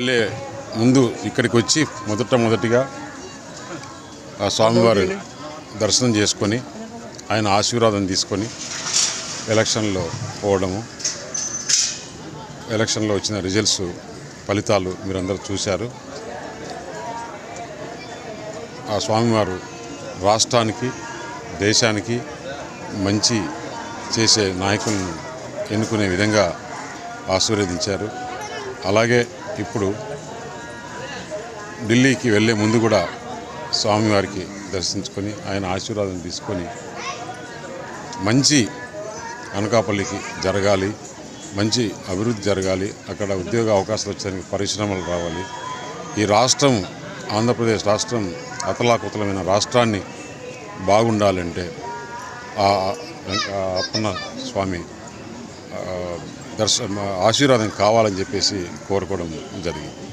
వెళ్ళే ముందు ఇక్కడికి వచ్చి మొదట మొదటిగా ఆ స్వామివారి దర్శనం చేసుకొని ఆయన ఆశీర్వాదం తీసుకొని ఎలక్షన్లో పోవడము ఎలక్షన్లో వచ్చిన రిజల్ట్స్ ఫలితాలు మీరందరూ చూశారు. ఆ స్వామివారు రాష్ట్రానికి దేశానికి మంచి చేసే నాయకులను ఎన్నుకునే విధంగా ఆశీర్వదించారు. అలాగే ఇప్పుడు ఢిల్లీకి వెళ్ళే ముందు కూడా స్వామివారికి దర్శించుకొని ఆయన ఆశీర్వాదం తీసుకొని మంచి అనకాపల్లికి జరగాలి మంచి అభివృద్ధి జరగాలి అక్కడ ఉద్యోగ అవకాశాలు వచ్చేదానికి పరిశ్రమలు రావాలి. ఈ రాష్ట్రం ఆంధ్రప్రదేశ్ రాష్ట్రం అతలాకుతలమైన రాష్ట్రాన్ని బాగుండాలంటే ఆ అప్పన్న స్వామి దర్శ ఆశీర్వాదం కావాలని చెప్పేసి కోరుకోవడం జరిగింది.